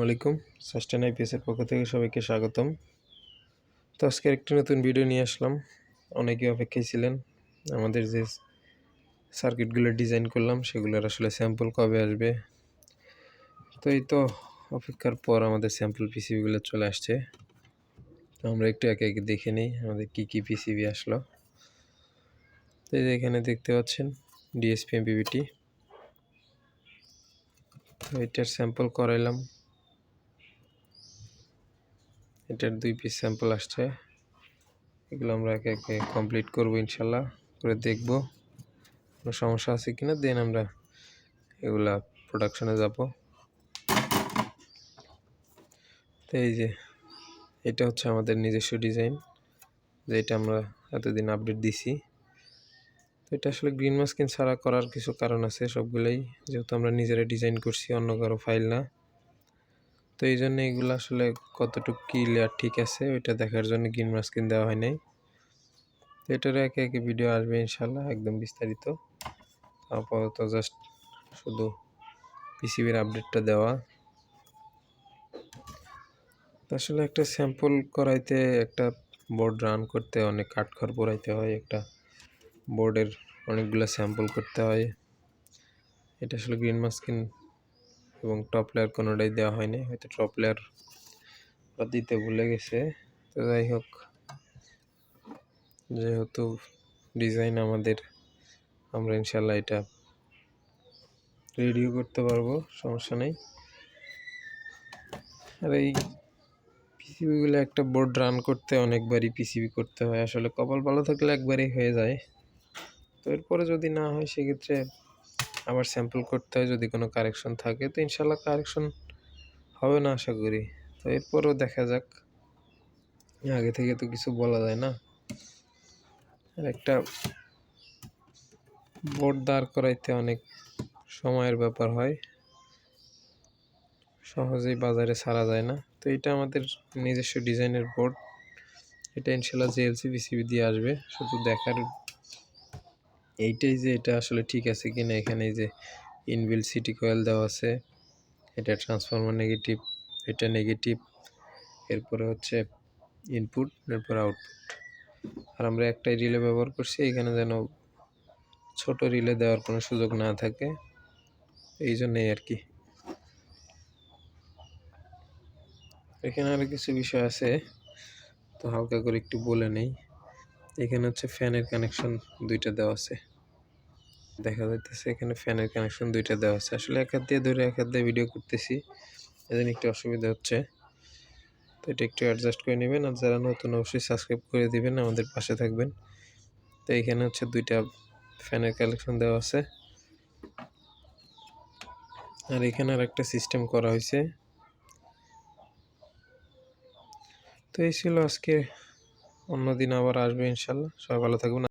আসসালামু আলাইকুম সাস্টেন আইপিএসের পক্ষ থেকে সবাইকে স্বাগতম। তো আজকের একটি নতুন ভিডিও নিয়ে আসলাম। অনেকে অপেক্ষায় ছিলেন। আমাদের যে সার্কিটগুলো ডিজাইন করলাম, সেগুলোর আসলে স্যাম্পল কবে আসবে? তো এই তো অপেক্ষার পর আমাদের স্যাম্পল পিসিবিগুলো চলে আসছে। তো আমরা একটু একে একে দেখে নিই, আমাদের কী কী পিসিবি আসলো। তো এখানে দেখতে পাচ্ছেন ডিএসপি এমপিবিটি তো এটার স্যাম্পল করাইলাম। এটার দুই পিস স্যাম্পল আসছে। এগুলো আমরা একে একে কমপ্লিট করব ইনশাল্লাহ, করে দেখব কোনো সমস্যা আছে কিনা দেন আমরা এগুলা প্রোডাকশনে যাব। তো এই যে, এটা হচ্ছে আমাদের নিজস্ব ডিজাইন যেটা আমরা এতদিন আপডেট দিছি। তো এটা আসলে গ্রিন মাস্কিন ছাড়া করার কিছু কারণ আছে সবগুলোই, যেহেতু আমরা নিজেরা ডিজাইন করছি, অন্য কারও ফাইল না। তো এই জন্য এগুলো আসলে কতটুকু ক্লিয়ার ঠিক আছে, ওইটা দেখার জন্য গ্রিন মাস্কিন দেওয়া হয় নাই। তো এটার একে একে ভিডিও আসবে ইনশাল্লাহ একদম বিস্তারিত। আপাতত জাস্ট শুধু পিসিবির আপডেটটা দেওয়া। আসলে একটা স্যাম্পল করাইতে একটা বোর্ড রান করতে অনেক কাঠখড় পোড়াইতে হয়, একটা বোর্ডের অনেকগুলো স্যাম্পল করতে হয়। এটা আসলে গ্রিন মাস্কিন এবং টপ লেয়ার কোনোটাই দেওয়া হয়নি, হয়তো টপ লেয়ার দিতে ভুলে গেছে। তো যাই হোক, যেহেতু ডিজাইন আমাদের, আমরা ইনশাল্লাহ এটা রেডিও করতে পারব, সমস্যা নেই। আর এই পিসিবিগুলো একটা বোর্ড রান করতে অনেকবারই পিসিবি করতে হয়, আসলে কপাল ভালো থাকলে একবারই হয়ে যায়। তো এরপরে যদি না হয়, সেক্ষেত্রে আবার স্যাম্পল করতে হয়, যদি কোনো কারেকশন থাকে, তো ইনশাল্লাহ কারেকশন হবে না আশা করি। তো এরপরও দেখা যাক। আগে থেকে তো কিছু বলা যায় না। আর একটা বোর্ড দাঁড় করাইতে অনেক সময়ের ব্যাপার হয়। সহজেই বাজারে ছাড়া যায় না। তো এটা আমাদের নিজস্ব ডিজাইনের বোর্ড এটা ইনশাল্লাহ জেএলসি বিসিবি দিয়ে আসবে। শুধু দেখার এইটাই যে এটা আসলে ঠিক আছে কি না এখানে যে ইনবিল সিটি কয়েল দেওয়া আছে, এটা ট্রান্সফরমার নেগেটিভ এটা নেগেটিভ এরপরে হচ্ছে ইনপুট এরপর আউটপুট আর আমরা একটাই রিলে ব্যবহার করছি, এখানে যেন ছোট রিলে দেওয়ার কোনো সুযোগ না থাকে, এই জন্যই আর কি। এখানে আরও কিছু বিষয় আছে, তো হালকা করে একটু বলে নেই। এখানে হচ্ছে ফ্যানের কানেকশন দুইটা দেওয়া আছে। দেখা যাইতেছে এখানে ফ্যানের কানেকশন দুইটা দেওয়া আছে। আসলে এক হাত দিয়ে ধরে এক হাত দিয়ে ভিডিও করতেছি এদিন একটু অসুবিধা হচ্ছে। তো এটা একটু অ্যাডজাস্ট করে নেবেন আর যারা নতুন অবশ্যই সাবস্ক্রাইব করে দিবেন, আমাদের পাশে থাকবেন। তো এখানে হচ্ছে দুইটা ফ্যানের কালেকশন দেওয়া আছে। আর এখানে আর একটা সিস্টেম করা হয়েছে। তো এই ছিল আজকে, অন্যদিন আবার আসবে ইনশাল্লাহ। সবাই ভালো থাকবেন।